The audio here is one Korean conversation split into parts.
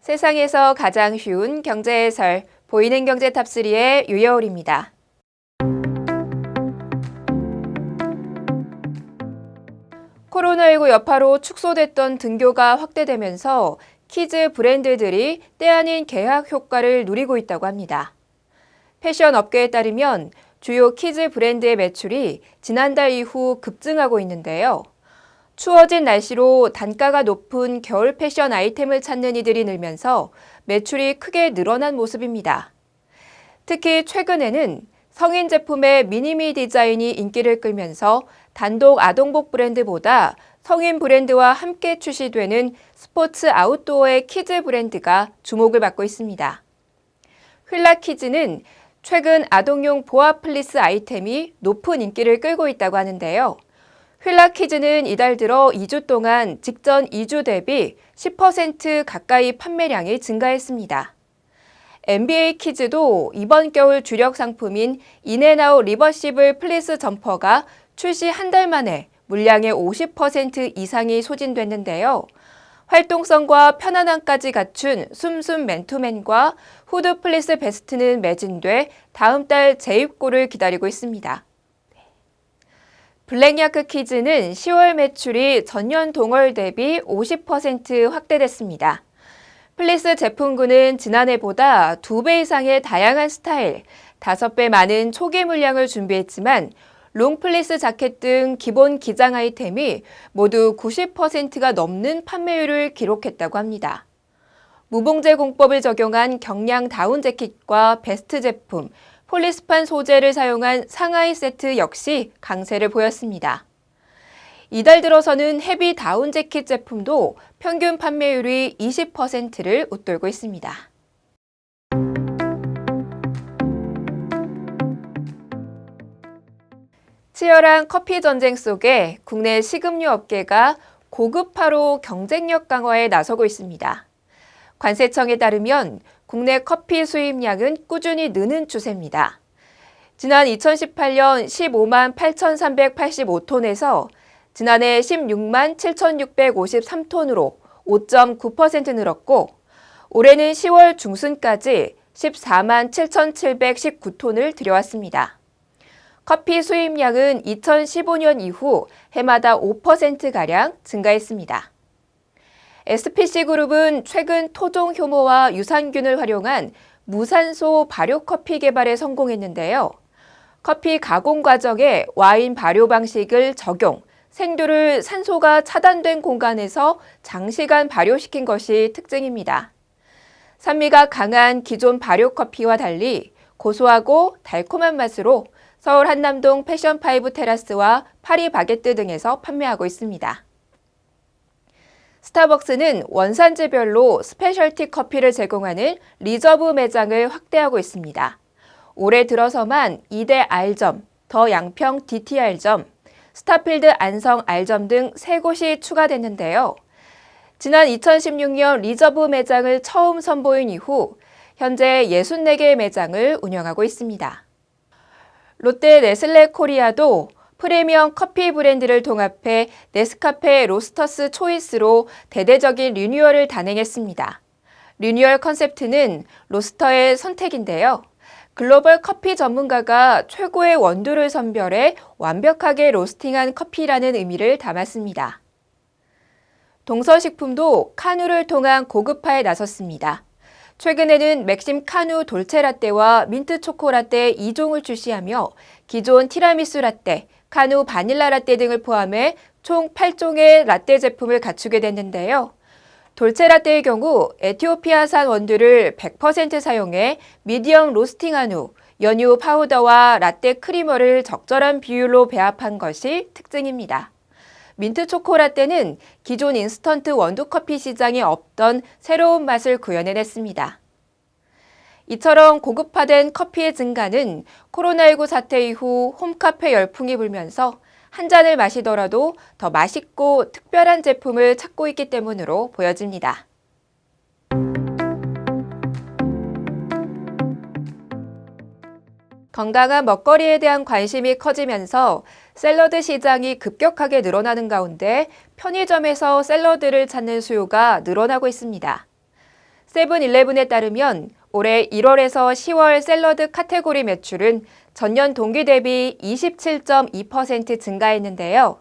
세상에서 가장 쉬운 경제 해설 보이는 경제 탑3의 유여울입니다. 코로나19 여파로 축소됐던 등교가 확대되면서 키즈 브랜드들이 때 아닌 계약 효과를 누리고 있다고 합니다. 패션 업계에 따르면 주요 키즈 브랜드의 매출이 지난달 이후 급증하고 있는데요. 추워진 날씨로 단가가 높은 겨울 패션 아이템을 찾는 이들이 늘면서 매출이 크게 늘어난 모습입니다. 특히 최근에는 성인 제품의 미니미 디자인이 인기를 끌면서 단독 아동복 브랜드보다 성인 브랜드와 함께 출시되는 스포츠 아웃도어의 키즈 브랜드가 주목을 받고 있습니다. 휠라 키즈는 최근 아동용 보아 플리스 아이템이 높은 인기를 끌고 있다고 하는데요. 휠라 키즈는 이달 들어 2주 동안 직전 2주 대비 10% 가까이 판매량이 증가했습니다. NBA 키즈도 이번 겨울 주력 상품인 인앤아웃 리버시블 플리스 점퍼가 출시 한 달 만에 물량의 50% 이상이 소진됐는데요. 활동성과 편안함까지 갖춘 숨숨 맨투맨과 후드 플리스 베스트는 매진돼 다음 달 재입고를 기다리고 있습니다. 블랙야크 키즈는 10월 매출이 전년 동월 대비 50% 확대됐습니다. 플리스 제품군은 지난해보다 2배 이상의 다양한 스타일, 5배 많은 초기 물량을 준비했지만 롱플리스 자켓 등 기본 기장 아이템이 모두 90%가 넘는 판매율을 기록했다고 합니다. 무봉제 공법을 적용한 경량 다운 재킷과 베스트 제품, 폴리스판 소재를 사용한 상하이 세트 역시 강세를 보였습니다. 이달 들어서는 헤비 다운 재킷 제품도 평균 판매율이 20%를 웃돌고 있습니다. 치열한 커피 전쟁 속에 국내 식음료 업계가 고급화로 경쟁력 강화에 나서고 있습니다. 관세청에 따르면 국내 커피 수입량은 꾸준히 느는 추세입니다. 지난 2018년 15만 8,385톤에서 지난해 16만 7,653톤으로 5.9% 늘었고 올해는 10월 중순까지 14만 7,719톤을 들여왔습니다. 커피 수입량은 2015년 이후 해마다 5%가량 증가했습니다. SPC그룹은 최근 토종 효모와 유산균을 활용한 무산소 발효 커피 개발에 성공했는데요. 커피 가공 과정에 와인 발효 방식을 적용, 생두를 산소가 차단된 공간에서 장시간 발효시킨 것이 특징입니다. 산미가 강한 기존 발효 커피와 달리 고소하고 달콤한 맛으로 서울 한남동 패션파이브 테라스와 파리 바게뜨 등에서 판매하고 있습니다. 스타벅스는 원산지별로 스페셜티 커피를 제공하는 리저브 매장을 확대하고 있습니다. 올해 들어서만 이대 R점, 더 양평 DTR점, 스타필드 안성 R점 등 세곳이 추가됐는데요. 지난 2016년 리저브 매장을 처음 선보인 이후 현재 64개의 매장을 운영하고 있습니다. 롯데 네슬레 코리아도 프리미엄 커피 브랜드를 통합해 네스카페 로스터스 초이스로 대대적인 리뉴얼을 단행했습니다. 리뉴얼 컨셉트는 로스터의 선택인데요. 글로벌 커피 전문가가 최고의 원두를 선별해 완벽하게 로스팅한 커피라는 의미를 담았습니다. 동서식품도 카누를 통한 고급화에 나섰습니다. 최근에는 맥심 카누 돌체 라떼와 민트 초코 라떼 2종을 출시하며 기존 티라미수 라떼, 카누 바닐라 라떼 등을 포함해 총 8종의 라떼 제품을 갖추게 됐는데요. 돌체 라떼의 경우 에티오피아산 원두를 100% 사용해 미디엄 로스팅한 후 연유 파우더와 라떼 크리머를 적절한 비율로 배합한 것이 특징입니다. 민트 초코 라떼는 기존 인스턴트 원두 커피 시장에 없던 새로운 맛을 구현해냈습니다. 이처럼 고급화된 커피의 증가는 코로나19 사태 이후 홈카페 열풍이 불면서 한 잔을 마시더라도 더 맛있고 특별한 제품을 찾고 있기 때문으로 보여집니다. 건강한 먹거리에 대한 관심이 커지면서 샐러드 시장이 급격하게 늘어나는 가운데 편의점에서 샐러드를 찾는 수요가 늘어나고 있습니다. 세븐일레븐에 따르면 올해 1월에서 10월 샐러드 카테고리 매출은 전년 동기 대비 27.2% 증가했는데요.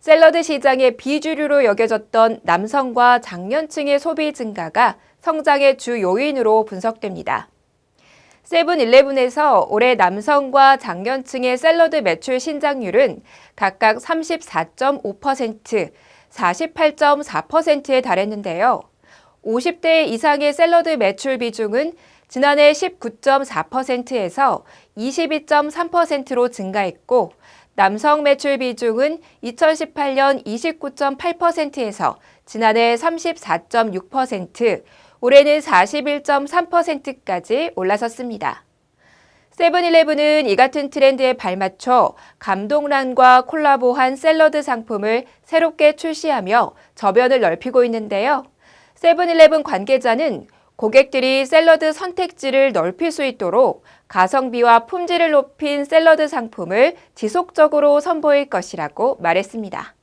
샐러드 시장의 비주류로 여겨졌던 남성과 장년층의 소비 증가가 성장의 주 요인으로 분석됩니다. 세븐일레븐에서 올해 남성과 장년층의 샐러드 매출 신장률은 각각 34.5%, 48.4%에 달했는데요. 50대 이상의 샐러드 매출 비중은 지난해 19.4%에서 22.3%로 증가했고, 남성 매출 비중은 2018년 29.8%에서 지난해 34.6%, 올해는 41.3%까지 올라섰습니다. 세븐일레븐은 이 같은 트렌드에 발맞춰 감동란과 콜라보한 샐러드 상품을 새롭게 출시하며 저변을 넓히고 있는데요. 세븐일레븐 관계자는 고객들이 샐러드 선택지를 넓힐 수 있도록 가성비와 품질을 높인 샐러드 상품을 지속적으로 선보일 것이라고 말했습니다.